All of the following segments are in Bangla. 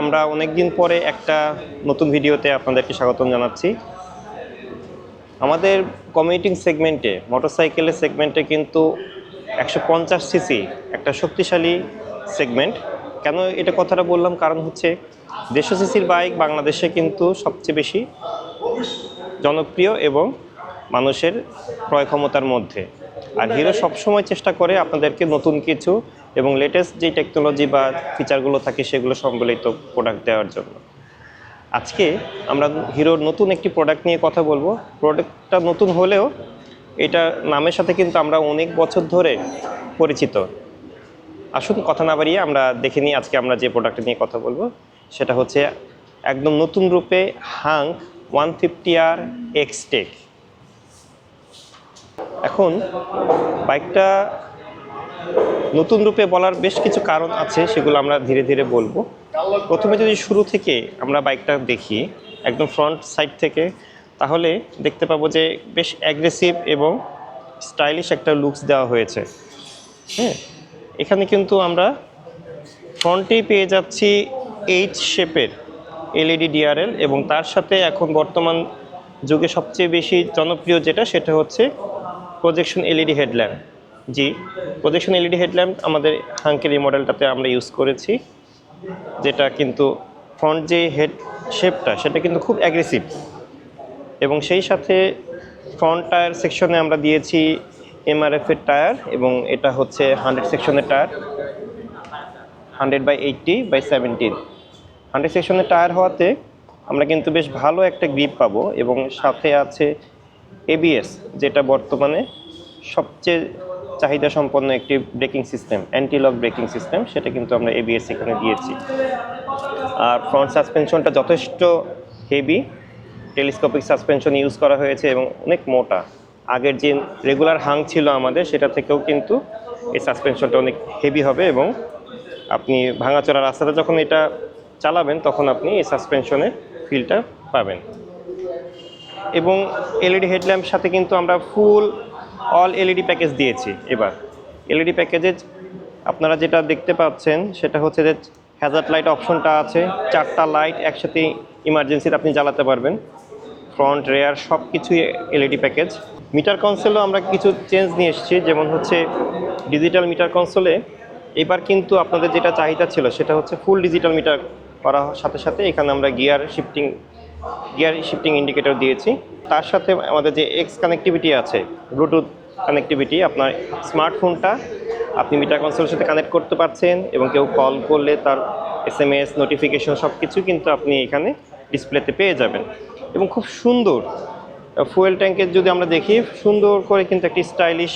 আমরা অনেক দিন পরে একটা নতুন ভিডিওতে আপনাদেরকে স্বাগতম জানাচ্ছি। আমাদের কমিউটিং সেগমেন্টে মোটরসাইকেলের সেগমেন্টে কিন্তু একশো পঞ্চাশ সিসি একটা শক্তিশালী সেগমেন্ট কেন এটা কথাটা বললাম? কারণ হচ্ছে দেড়শো সিসির বাইক বাংলাদেশে কিন্তু সবচেয়ে বেশি জনপ্রিয় এবং মানুষের ক্রয় ক্ষমতার মধ্যে। আর হিরো সবসময় চেষ্টা করে আপনাদেরকে নতুন কিছু এবং লেটেস্ট যে টেকনোলজি বা ফিচারগুলো থাকে, সেগুলো সম্বলিত প্রোডাক্ট দেওয়ার জন্য। আজকে আমরা হিরোর নতুন একটি প্রোডাক্ট নিয়ে কথা বলব। প্রোডাক্টটা নতুন হলেও এটা নামের সাথে কিন্তু আমরা অনেক বছর ধরে পরিচিত। আসুন কথা না বাড়িয়ে আমরা দেখে নিই আজকে আমরা যে প্রোডাক্ট নিয়ে কথা বলব। সেটা হচ্ছে একদম নতুন রূপে হাং ওয়ান ফিফটি আর এক্সটেক এখন বাইকটা নতুন রূপে বলার বেশ কিছু কারণ আছে, সেগুলো আমরা ধীরে ধীরে বলব। প্রথমে যদি শুরু থেকে আমরা বাইকটা দেখি, একদম ফ্রন্ট সাইড থেকে, তাহলে দেখতে পাবো যে বেশ অ্যাগ্রেসিভ এবং স্টাইলিশ একটা লুকস দেওয়া হয়েছে। হ্যাঁ এখানে কিন্তু আমরা ফ্রন্টেই পেয়ে যাচ্ছি এইচ শেপের এলইডি ডিআরএল এবং তার সাথে এখন বর্তমান যুগে সবচেয়ে বেশি জনপ্রিয় যেটা, সেটা হচ্ছে প্রজেকশন এলইডি হেডল্যাম্প জি প্রজেকশন এলইডি হেডল্যাম্প আমাদের হাঙ্কের এই মডেলটাতে আমরা ইউজ করেছি, যেটা কিন্তু ফ্রন্ট যে হেড শেপটা সেটা কিন্তু খুব অ্যাগ্রেসিভ এবং সেই সাথে ফ্রন্ট টায়ার সেকশনে আমরা দিয়েছি এমআরএফের টায়ার এবং এটা হচ্ছে হান্ড্রেড সেকশনের tyre hundred by eighty by seventeen hundred সেকশনের টায়ার হওয়াতে আমরা কিন্তু বেশ ভালো একটা গ্রিপ পাবো এবং সাথে আছে এবিএস যেটা বর্তমানে সবচেয়ে চাহিদা সম্পন্ন একটি braking system antilock braking system, সেটা কিন্তু আমরা এবিএস এখানে দিয়েছি। আর ফ্রন্ট সাসপেনশনটা যথেষ্ট হেভি টেলিস্কোপিক সাসপেনশন ইউজ করা হয়েছে এবং অনেক মোটা। আগের যে রেগুলার হাং ছিল আমাদের, সেটা থেকেও কিন্তু এই সাসপেনশনটা অনেক হেভি হবে এবং আপনি ভাঙাচোরা রাস্তাতে যখন এটা চালাবেন, তখন আপনি এই সাসপেনশনের ফিলটা পাবেন। এবং এলইডি হেডল্যাম্প সাথে কিন্তু আমরা ফুল অল এলইডি প্যাকেজ দিয়েছি এবার। এলইডি প্যাকেজে আপনারা যেটা দেখতে পাচ্ছেন, সেটা হচ্ছে যে হ্যাজার্ড লাইট অপশনটা আছে। চারটা লাইট একসাথে ইমার্জেন্সিতে আপনি জ্বালাতে পারবেন। ফ্রন্ট রেয়ার সব কিছুই এলইডি প্যাকেজ মিটার কনসোলও আমরা কিছু চেঞ্জ নিয়ে এসেছি, যেমন হচ্ছে ডিজিটাল মিটার কনসোলে এবার কিন্তু আপনাদের যেটা চাহিদা ছিল, সেটা হচ্ছে ফুল ডিজিটাল মিটার করার সাথে সাথে এখানে আমরা gear shifting gear shifting indicator দিয়েছি। তার সাথে আমাদের যে এক্স কানেক্টিভিটি আছে ব্লুটুথ কানেক্টিভিটি আপনার স্মার্টফোনটা আপনি মিটার কনসোলের সাথে কানেক্ট করতে পারছেন এবং কেউ কল করলে তার এস এম এস নোটিফিকেশন সব কিছু কিন্তু আপনি এখানে ডিসপ্লেতে পেয়ে যাবেন। এবং খুব সুন্দর ফুয়েল ট্যাঙ্কের যদি আমরা দেখি, সুন্দর করে কিন্তু একটি স্টাইলিশ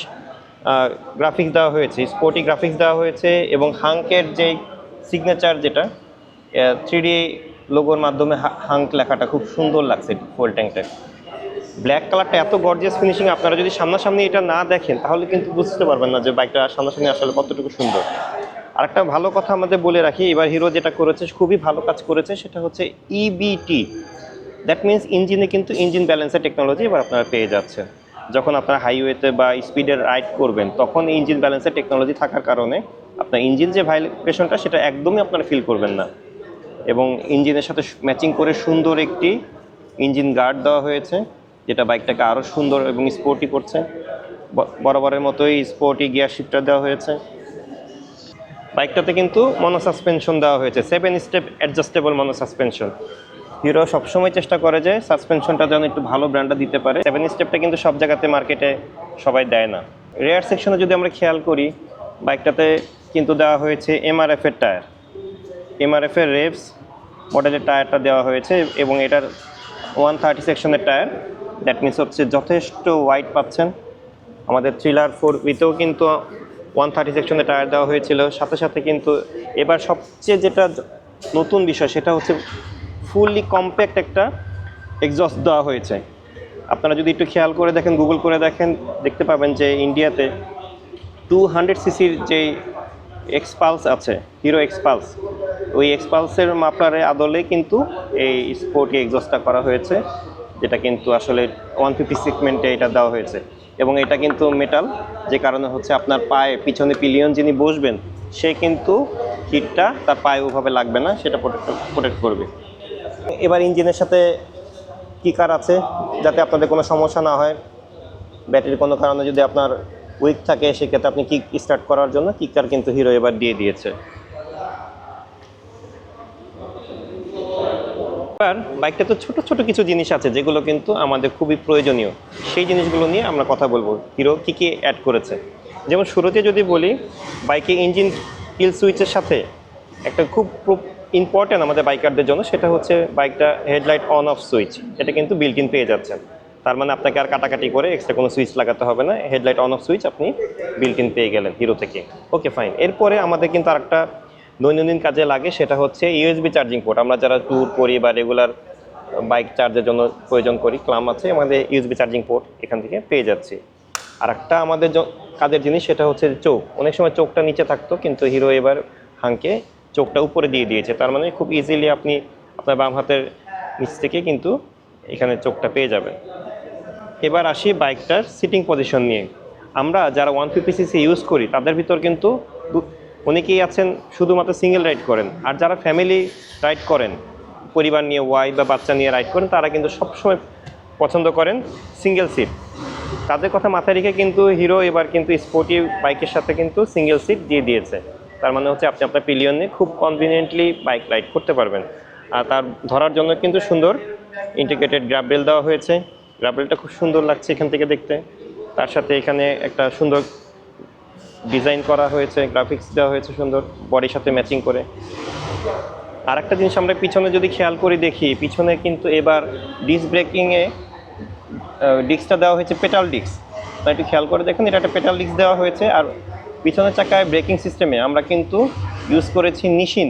গ্রাফিক্স দেওয়া হয়েছে স্পোর্টি গ্রাফিক্স দেওয়া হয়েছে এবং হাঙ্কের যে সিগনেচার যেটা থ্রি লোগোর মাধ্যমে হাঙ্ক লেখাটা খুব সুন্দর লাগছে ফুয়েল ট্যাঙ্কটা ব্ল্যাক কালারটা এত গর্জিয়াস ফিনিশিং আপনারা যদি সামনাসামনি এটা না দেখেন, তাহলে কিন্তু বুঝতে পারবেন না যে বাইকটা সামনাসামনি আসলে কতটুকু সুন্দর। আরেকটা ভালো কথা আমাদের বলে রাখি, এবার হিরো যেটা করেছে, খুবই ভালো কাজ করেছে, সেটা হচ্ছে ইবিটি দ্যাট মিন্স ইঞ্জিনে কিন্তু ইঞ্জিন ব্যালেন্সের টেকনোলজি এবার আপনারা পেয়ে যাচ্ছেন। যখন আপনারা হাইওয়েতে বা স্পিডে রাইড করবেন, তখন ইঞ্জিন ব্যালেন্সের টেকনোলজি থাকার কারণে আপনার ইঞ্জিন যে ভাইব্রেশনটা সেটা একদমই আপনারা ফিল করবেন না। এবং ইঞ্জিনের সাথে ম্যাচিং করে সুন্দর একটি ইঞ্জিন গার্ড দেওয়া হয়েছে, যেটা বাইকটাকে আরও সুন্দর এবং স্পোর্টি করছে। বরাবরের মতোই স্পোর্টি গিয়ার শিফটার দেওয়া হয়েছে। বাইকটাতে কিন্তু মনো সাসপেনশন দেওয়া হয়েছে seven step adjustable mono suspension Hero সবসময় চেষ্টা করে যে সাসপেনশনটা যেন একটু ভালো ব্র্যান্ডটা দিতে পারে। সেভেন স্টেপটা কিন্তু সব জায়গাতে মার্কেটে সবাই দেয় না। রেয়ার সেকশনে যদি আমরা খেয়াল করি বাইকটাতে কিন্তু দেওয়া হয়েছে এমআরএফ এর টায়ার এমআরএফ এর রেভস মডেলের টায়ারটা দেওয়া হয়েছে এবং এটার ওয়ান থার্টি সেকশনের টায়ার দ্যাট মিনস হচ্ছে যথেষ্ট ওয়াইড পাচ্ছেন। আমাদের থ্রিলার ফোর উইতেও কিন্তু ওয়ান থার্টি সেকশনের টায়ার দেওয়া হয়েছিল। সাথে সাথে কিন্তু এবার সবচেয়ে যেটা নতুন বিষয়, সেটা হচ্ছে ফুললি কম্প্যাক্ট একটা এক্সস্ট দেওয়া হয়েছে। আপনারা যদি একটু খেয়াল করে দেখেন গুগল করে দেখেন, দেখতে পাবেন যে ইন্ডিয়াতে টু হান্ড্রেড সিসির যে এক্সপালস আছে হিরো এক্সপালস ওই এক্সপালসের মাপলারে আদলে কিন্তু এই স্পোর্টকে এক্সস্টটা করা হয়েছে, যেটা কিন্তু আসলে ওয়ান ফিফটি সিগমেন্টে এটা দেওয়া হয়েছে। এবং এটা কিন্তু মেটাল যে কারণে হচ্ছে আপনার পায়ে পিছনে পিলিয়ন যিনি বসবেন, সে কিন্তু হিটটা তার পায়ে ওভাবে লাগবে না, সেটা প্রোটেক্ট প্রোটেক্ট করবে। এবার ইঞ্জিনের সাথে কিকার আছে, যাতে আপনাদের কোনো সমস্যা না হয়? ব্যাটারির কোনো কারণে যদি আপনার উইক থাকে, সেক্ষেত্রে আপনি কিক স্টার্ট করার জন্য কিকার কিন্তু হিরো এবার দিয়ে দিয়েছে। এবার বাইকটা তো ছোট ছোট কিছু জিনিস আছে যেগুলো কিন্তু আমাদের খুবই প্রয়োজনীয়। সেই জিনিসগুলো নিয়ে আমরা কথা বলব। হিরো কী কী অ্যাড করেছে? যেমন শুরুতে যদি বলি বাইকে ইঞ্জিন কিল সুইচের সাথে একটা খুব ইম্পর্ট্যান্ট আমাদের বাইকারদের জন্য সেটা হচ্ছে বাইকটা হেডলাইট অন অফ সুইচ এটা কিন্তু বিল্ট ইন পেয়ে যাচ্ছেন তার মানে আপনাকে আর কাটাকাটি করে এক্সট্রা কোনো সুইচ লাগাতে হবে না হেডলাইট অন অফ সুইচ আপনি বিল্ট ইন পেয়ে গেলেন হিরো থেকে। ওকে ফাইন এরপরে আমাদের কিন্তু আরেকটা দৈনন্দিন কাজে লাগে, সেটা হচ্ছে ইউএসবি চার্জিং পোর্ট আমরা যারা ট্যুর করি বা রেগুলার বাইক চার্জের জন্য প্রয়োজন করি, ক্লাম আছে, আমাদের ইউএসবি চার্জিং পোর্ট এখান থেকে পেয়ে যাচ্ছি। আর একটা আমাদের কাজের জিনিস, সেটা হচ্ছে চোখ। অনেক সময় চোখটা নিচে থাকতো, কিন্তু হিরো এবার হাঙ্কে চোখটা উপরে দিয়ে দিয়েছে। তার মানে খুব ইজিলি আপনি আপনার বাম হাতের নিচ থেকে কিন্তু এখানে চোখটা পেয়ে যাবেন। এবার আসি বাইকটার সিটিং পজিশন নিয়ে। আমরা যারা ওয়ান ফিফটি সিসি ইউজ করি, তাদের ভিতর কিন্তু অনেকেই আছেন শুধুমাত্র সিঙ্গেল রাইড করেন। আর যারা ফ্যামিলি রাইড করেন, পরিবার নিয়ে ওয়াইফ বা বাচ্চা নিয়ে রাইড করেন, তারা কিন্তু সবসময় পছন্দ করেন সিঙ্গেল সিট। তাদের কথা মাথায় রেখে কিন্তু হিরো এবার কিন্তু স্পোর্টি বাইকের সাথে কিন্তু সিঙ্গেল সিট দিয়ে দিয়েছে। তার মানে হচ্ছে আপনি আপনার পিলিয়ন নিয়ে খুব কনভিনিয়েন্টলি বাইক রাইড করতে পারবেন। আর তার ধরার জন্য কিন্তু সুন্দর ইন্টিগ্রেটেড গ্রাবেল দেওয়া হয়েছে। গ্রাবেলটা খুব সুন্দর লাগছে এখান থেকে দেখতে। তার সাথে এখানে একটা সুন্দর ডিজাইন করা হয়েছে গ্রাফিক্স দেওয়া হয়েছে সুন্দর বডির সাথে ম্যাচিং করে। আর একটা জিনিস আমরা পিছনে যদি খেয়াল করে দেখি, পিছনে কিন্তু এবার ডিস্ক ব্রেকিংয়ে ডিস্কটা দেওয়া হয়েছে পেটাল ডিস্ক একটু খেয়াল করে দেখুন, এটা একটা পেটাল ডিস্ক দেওয়া হয়েছে। আর পিছনের চাকায় ব্রেকিং সিস্টেমে আমরা কিন্তু ইউজ করেছি নিশিন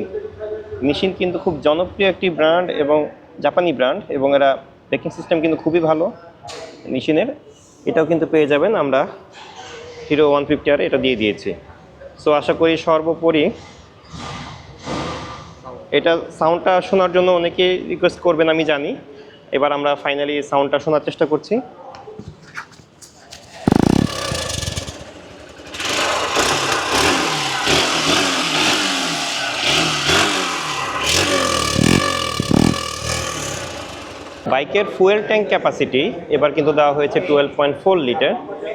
নিশিন কিন্তু খুব জনপ্রিয় একটি ব্র্যান্ড এবং জাপানি ব্র্যান্ড এবং এরা ব্রেকিং সিস্টেম কিন্তু খুবই ভালো নিশিনের এটাও কিন্তু পেয়ে যাবেন আমরা হিরো ওয়ান ফিফটি আর এটা দিয়ে দিয়েছি। সো আশা করি সর্বোপরি এটা সাউন্ডটা শোনার জন্য অনেকে রিকোয়েস্ট করবেন, আমি জানি। এবার আমরা ফাইনালি সাউন্ডটা শোনার চেষ্টা করছি। বাইকের ফুয়েল ট্যাঙ্ক ক্যাপাসিটি এবার কিন্তু দেওয়া হয়েছে টুয়েলভ পয়েন্ট ফোর লিটার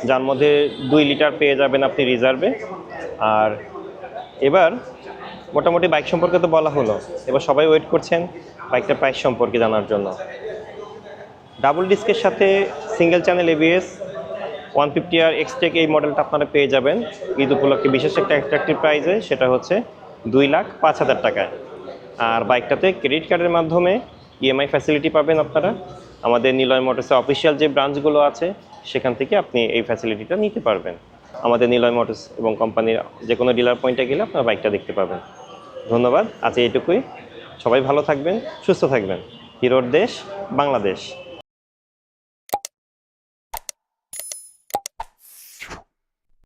যার মধ্যে দুই লিটার পেয়ে যাবেন আপনি রিজার্ভে আর এবার মোটামুটি বাইক সম্পর্কে তো বলা হলো, এবার সবাই ওয়েট করছেন বাইকটার প্রাইস সম্পর্কে জানার জন্য। ডাবল ডিস্কের সাথে single channel ABS one fifty আর এক্সটেক এই মডেলটা আপনারা পেয়ে যাবেন। ঈদ উপলক্ষে বিশেষ একটা অ্যাট্রাক্টিভ প্রাইসে সেটা হচ্ছে দুই লাখ পাঁচ হাজার টাকায়। আর বাইকটাতে ক্রেডিট কার্ডের মাধ্যমে ইএমআই ফ্যাসিলিটি পাবেন আপনারা। আমাদের নিলয় মোটরসের অফিসিয়াল যে ব্রাঞ্চগুলো আছে, সেখান থেকে আপনি এই ফ্যাসিলিটিটা নিতে পারবেন। আমাদের নিলয় মোটরস এবং কোম্পানির যে কোনো ডিলার পয়েন্টে গেলে আপনার বাইকটা দেখতে পাবেন। ধন্যবাদ। আজ এটুকুই সবাই ভালো থাকবেন, সুস্থ থাকবেন। হিরোর দেশ, বাংলাদেশ।